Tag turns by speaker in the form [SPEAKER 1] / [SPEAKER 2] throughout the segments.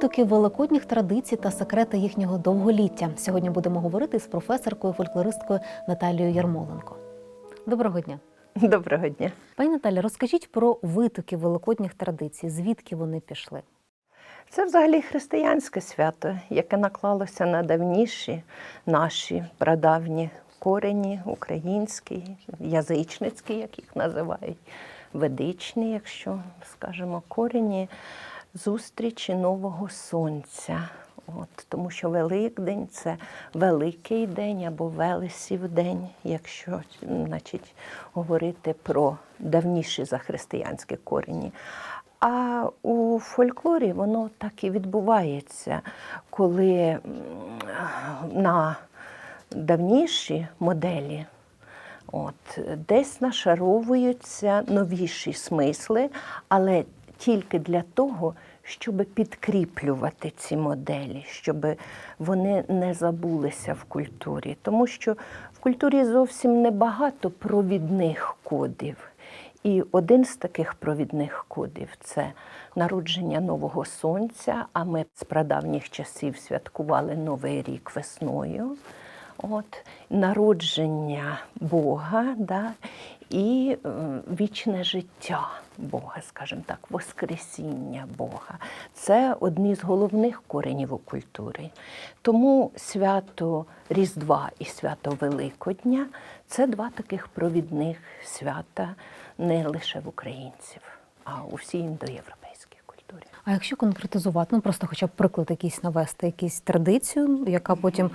[SPEAKER 1] витоки великодніх традицій та секрети їхнього довголіття. Сьогодні будемо говорити з професоркою, фольклористкою Наталією Ярмоленко. Доброго дня.
[SPEAKER 2] Доброго дня.
[SPEAKER 1] Пані Наталя, розкажіть про витоки великодніх традицій, звідки вони пішли?
[SPEAKER 2] Це взагалі християнське свято, яке наклалося на давніші наші прадавні корені, українські, язичницькі, як їх називають, ведичні, якщо скажемо, корені зустрічі нового сонця. От, тому що Великдень це великий день або Велесів день, якщо значить, говорити про давніші захристиянські корені. А у фольклорі воно так і відбувається, коли на давніші моделі от, десь нашаровуються новіші смисли, але тільки для того, щоб підкріплювати ці моделі, щоб вони не забулися в культурі. Тому що в культурі зовсім небагато провідних кодів. І один з таких провідних кодів це народження нового сонця. А ми з прадавніх часів святкували Новий рік весною. От, народження Бога да, і е, вічне життя Бога, скажімо так, Воскресіння Бога. Це одні з головних коренів у культурі. Тому свято Різдва і свято Великодня це два таких провідних свята не лише в українців, а у всій індоєвропейській культурі.
[SPEAKER 1] А якщо конкретизувати, ну просто хоча б приклад якийсь навести, якусь традицію, яка потім е,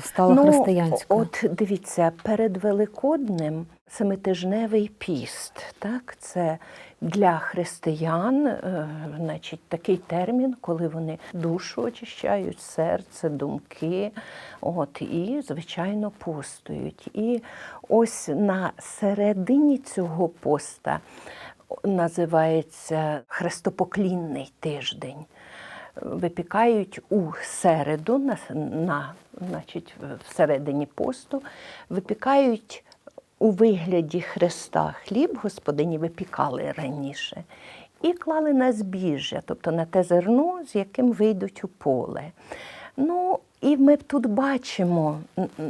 [SPEAKER 1] стала християнською.
[SPEAKER 2] Ну, От дивіться, перед Великоднем семитижневий піст. Так, це для християн, е, значить, такий термін, коли вони душу очищають, серце, думки, от, і, звичайно, постують. І ось на середині цього поста називається хрестопоклінний тиждень випікають у середу, на, на, значить, всередині посту, випікають у вигляді хреста хліб, господині випікали раніше, і клали на збіжжя, тобто на те зерно, з яким вийдуть у поле. Ну, і ми тут бачимо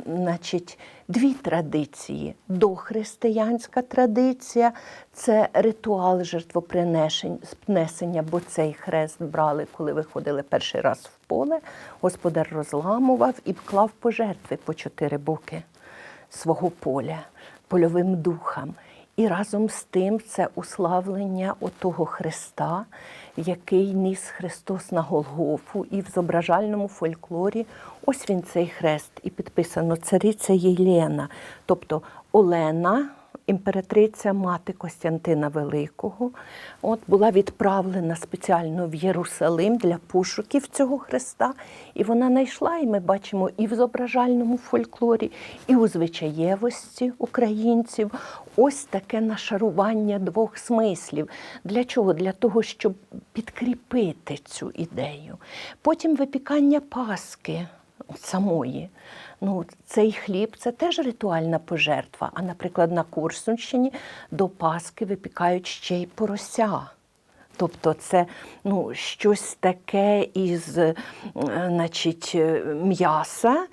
[SPEAKER 2] значить, дві традиції. Дохристиянська традиція це ритуал жертвопринесення, бо цей хрест брали, коли виходили перший раз в поле. Господар розламував і клав пожертви по чотири боки свого поля, польовим духам. І разом з тим це уславлення отого Христа, який ніс Христос на Голгофу, і в зображальному фольклорі ось він цей хрест, і підписано цариця Єлена, тобто Олена, імператриця мати Костянтина Великого, от була відправлена спеціально в Єрусалим для пошуків цього Христа. І вона знайшла, і ми бачимо і в зображальному фольклорі, і у звичаєвості українців ось таке нашарування двох смислів. Для чого? Для того, щоб підкріпити цю ідею. Потім випікання Паски самої. Ну, цей хліб це теж ритуальна пожертва. А, наприклад, на Курсунщині до Паски випікають ще й порося. Тобто це ну, щось таке із е, значить, е, м'яса,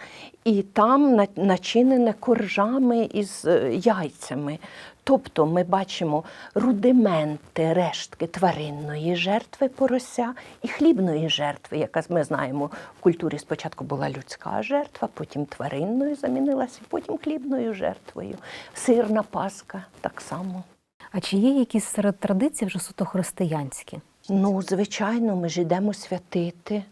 [SPEAKER 2] і там начинене коржами із е, яйцями. Тобто ми бачимо рудименти, рештки тваринної жертви порося і хлібної жертви, яка ми знаємо в культурі спочатку була людська жертва, потім тваринною замінилася, потім хлібною жертвою. Сирна паска так само.
[SPEAKER 1] А чи є якісь серед традицій вже суто християнські?
[SPEAKER 2] Ну, звичайно, ми ж йдемо святити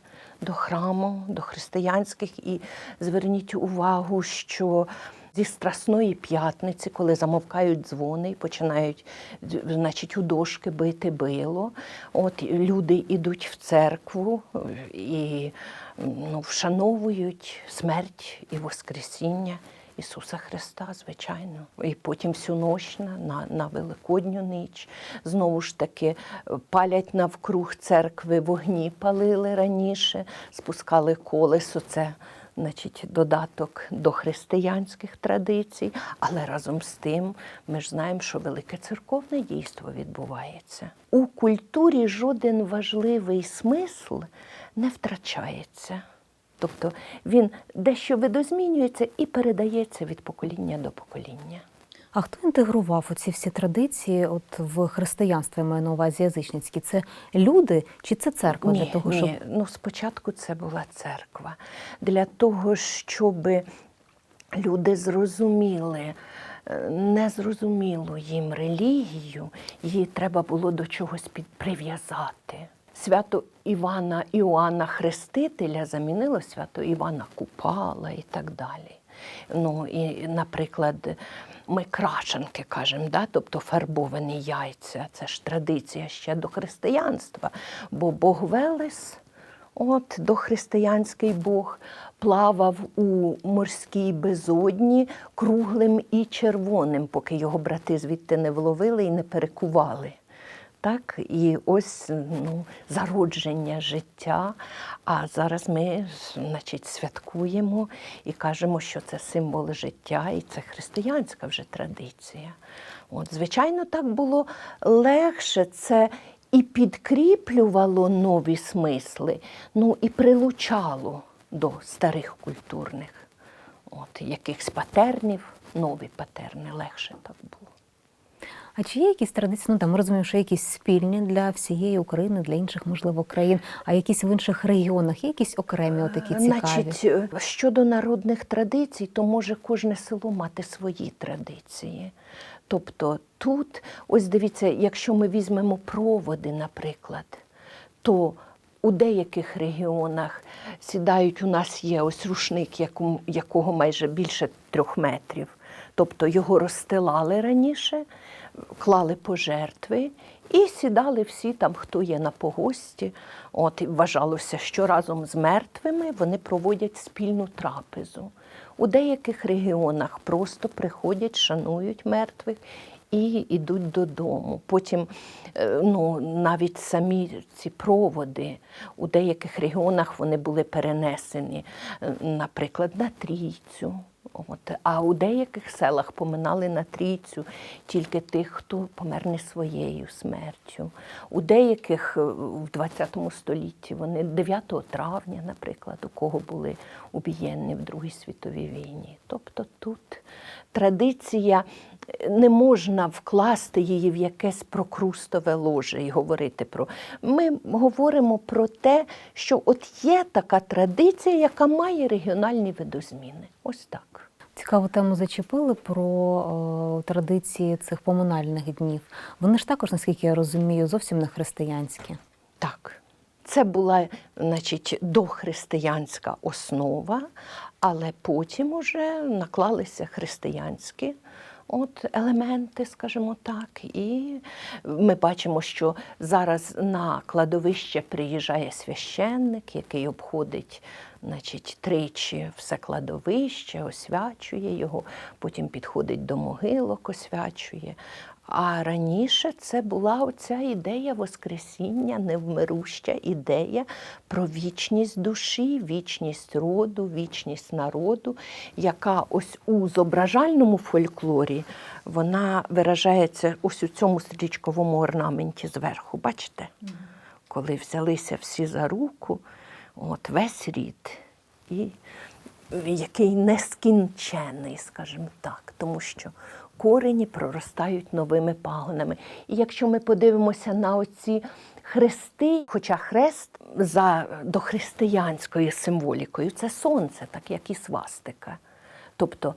[SPEAKER 2] до храму, до християнських. І зверніть увагу, що зі Страсної п'ятниці, коли замовкають дзвони і починають значить, у дошки бити било, от люди йдуть в церкву і ну, вшановують смерть і Воскресіння. Ісуса Христа, звичайно. І потім всю ніч на, на, Великодню ніч. Знову ж таки, палять навкруг церкви, вогні палили раніше, спускали колесо. Це значить, додаток до християнських традицій, але разом з тим ми ж знаємо, що велике церковне дійство відбувається. У культурі жоден важливий смисл не втрачається. Тобто він дещо видозмінюється і передається від покоління до покоління.
[SPEAKER 1] А хто інтегрував оці всі традиції от в християнство, я маю на увазі язичницькі? Це люди чи це церква
[SPEAKER 2] ні,
[SPEAKER 1] для того,
[SPEAKER 2] ні.
[SPEAKER 1] щоб
[SPEAKER 2] Ну, спочатку це була церква. Для того, щоб люди зрозуміли е, незрозумілу їм релігію, її треба було до чогось під- прив'язати. Свято Івана Іоанна Хрестителя замінило свято Івана Купала і так далі. Ну, і, наприклад, ми крашенки кажемо, да? тобто фарбовані яйця. Це ж традиція ще до християнства. Бо Бог Велес, от дохристиянський Бог, плавав у морській безодні круглим і червоним, поки його брати звідти не вловили і не перекували. Так, і ось ну, зародження життя. А зараз ми значить, святкуємо і кажемо, що це символ життя, і це християнська вже традиція. От, звичайно, так було легше. Це і підкріплювало нові смисли, ну і прилучало до старих культурних от, якихось патернів, нові патерни, легше так було.
[SPEAKER 1] А чи є якісь традиції? Ну там ми розуміємо, що якісь спільні для всієї України, для інших, можливо, країн, а якісь в інших регіонах, є якісь окремі отакі цікаві?
[SPEAKER 2] Значить, е, щодо народних традицій, то може кожне село мати свої традиції. Тобто тут, ось дивіться, якщо ми візьмемо проводи, наприклад, то у деяких регіонах сідають, у нас є ось рушник, якого майже більше трьох метрів. Тобто його розстилали раніше, клали пожертви і сідали всі там, хто є на погості. От і вважалося, що разом з мертвими вони проводять спільну трапезу. У деяких регіонах просто приходять, шанують мертвих і йдуть додому. Потім е, ну, навіть самі ці проводи у деяких регіонах вони були перенесені, е, наприклад, на трійцю. От. А у деяких селах поминали на трійцю тільки тих, хто помер не своєю смертю. У деяких е, в 20 столітті вони 9 травня, наприклад, у кого були убієнні в Другій світовій війні. Тобто тут традиція не можна вкласти її в якесь прокрустове ложе і говорити про. Ми говоримо про те, що от є така традиція, яка має регіональні видозміни. Ось так.
[SPEAKER 1] Цікаву тему зачепили про о, традиції цих поминальних днів. Вони ж також, наскільки я розумію, зовсім не християнські.
[SPEAKER 2] Так. Це була, значить, дохристиянська основа, але потім уже наклалися християнські от, елементи, скажімо так. І ми бачимо, що зараз на кладовище приїжджає священник, який обходить значить, тричі все кладовище, освячує його, потім підходить до могилок, освячує. А раніше це була оця ідея Воскресіння, невмируща ідея про вічність душі, вічність роду, вічність народу, яка ось у зображальному фольклорі вона виражається ось у цьому стрічковому орнаменті зверху. Бачите? Коли взялися всі за руку, от весь рід. І який нескінчений, скажімо так, тому що корені проростають новими пагонами. І якщо ми подивимося на оці хрести, хоча хрест за дохристиянською символікою це сонце, так як і свастика. Тобто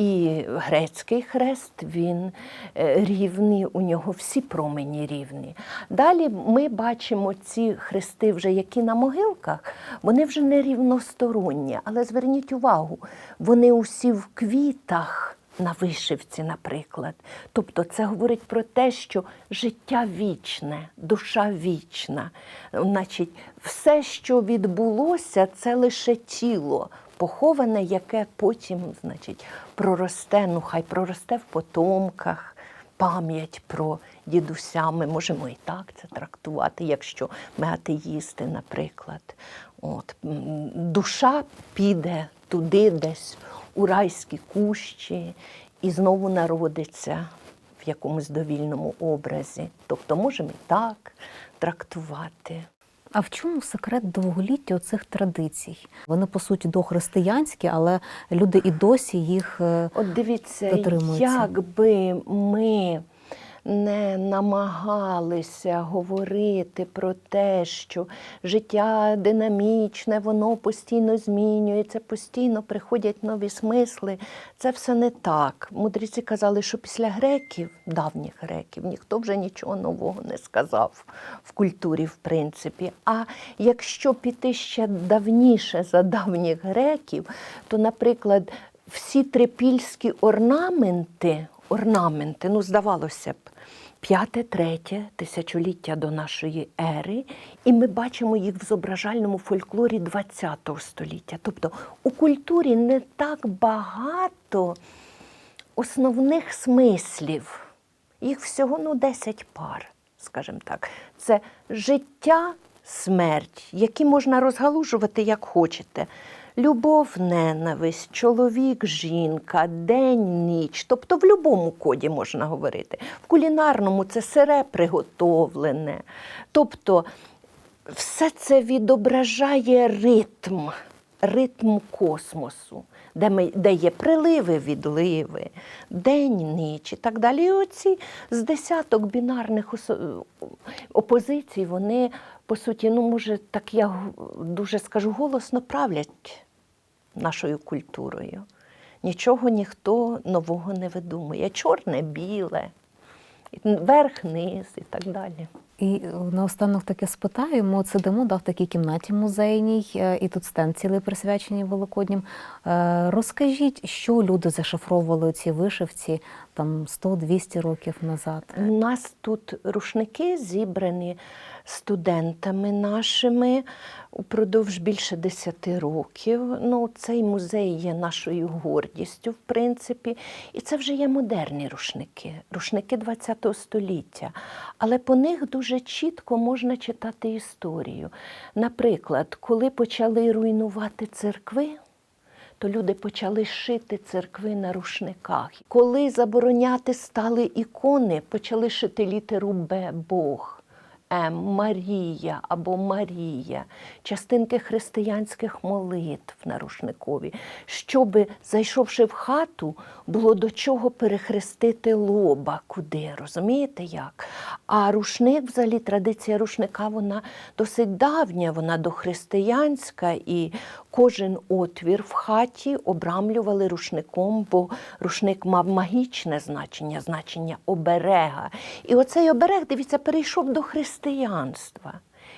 [SPEAKER 2] і грецький хрест, він е, рівний, у нього всі промені рівні. Далі ми бачимо ці хрести, вже які на могилках, вони вже не рівносторонні. Але зверніть увагу, вони усі в квітах. На вишивці, наприклад. Тобто це говорить про те, що життя вічне, душа вічна. Значить, все, що відбулося, це лише тіло поховане, яке потім, значить, проросте, ну хай проросте в потомках, пам'ять про дідуся. Ми можемо і так це трактувати, якщо ми атеїсти, наприклад. От, душа піде туди, десь у райські кущі, і знову народиться в якомусь довільному образі. Тобто можемо і так трактувати.
[SPEAKER 1] А в чому секрет довголіття цих традицій? Вони по суті дохристиянські, але люди і досі їх е,
[SPEAKER 2] От дивіться,
[SPEAKER 1] дотримуються.
[SPEAKER 2] як би ми не намагалися говорити про те, що життя динамічне, воно постійно змінюється, постійно приходять нові смисли. Це все не так. Мудреці казали, що після греків, давніх греків, ніхто вже нічого нового не сказав в культурі, в принципі. А якщо піти ще давніше за давніх греків, то, наприклад, всі трипільські орнаменти, орнаменти, ну, здавалося б, п'яте, третє тисячоліття до нашої ери, і ми бачимо їх в зображальному фольклорі ХХ століття. Тобто у культурі не так багато основних смислів. Їх всього ну, 10 пар, скажімо так. Це життя, смерть, які можна розгалужувати як хочете. Любов, ненависть, чоловік, жінка, день, ніч. Тобто в будь-якому коді можна говорити. В кулінарному це сире приготовлене. Тобто все це відображає ритм, ритм космосу, де, ми, де є приливи, відливи, день, ніч і так далі. І оці з десяток бінарних опозицій, вони, по суті, ну, може, так я дуже скажу, голосно правлять нашою культурою. Нічого ніхто нового не видумує. Чорне, біле, верх, низ і так далі.
[SPEAKER 1] І наостанок таке спитаю. Ми сидимо да, в такій кімнаті музейній, е, і тут стенд цілий присвячений Великоднім. Е, Розкажіть, що люди зашифровували у цій вишивці там 100-200 років назад.
[SPEAKER 2] У нас тут рушники зібрані студентами нашими упродовж більше 10 років. Ну, цей музей є нашою гордістю, в принципі. І це вже є модерні рушники, рушники ХХ століття. Але по них дуже чітко можна читати історію. Наприклад, коли почали руйнувати церкви, то люди почали шити церкви на рушниках. Коли забороняти стали ікони, почали шити літеру Б Бог. М Марія або Марія, частинки християнських молитв на рушникові, щоби, зайшовши в хату, було до чого перехрестити лоба, куди, розумієте як? А рушник, взагалі, традиція рушника, вона досить давня, вона дохристиянська, і кожен отвір в хаті обрамлювали рушником, бо рушник мав магічне значення, значення оберега. І оцей оберег, дивіться, перейшов до християнства.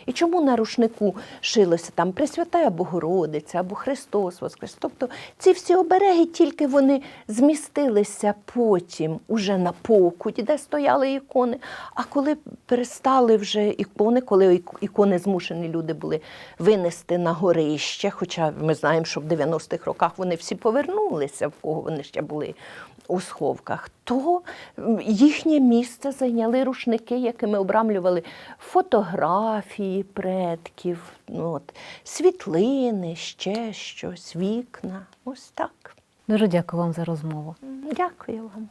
[SPEAKER 2] І чому на рушнику шилося там Пресвятая Богородиця або Христос Воскрес? Тобто ці всі обереги тільки вони змістилися потім уже на покуті, де стояли ікони. А коли перестали вже ікони, коли ікони змушені люди були винести на горище, хоча ми знаємо, що в 90-х роках вони всі повернулися, в кого вони ще були у сховках, то їхнє місце зайняли рушники, якими обрамлювали фотографії предків, ну, от, світлини, ще щось, вікна. Ось так.
[SPEAKER 1] Дуже дякую вам за розмову.
[SPEAKER 2] Дякую вам.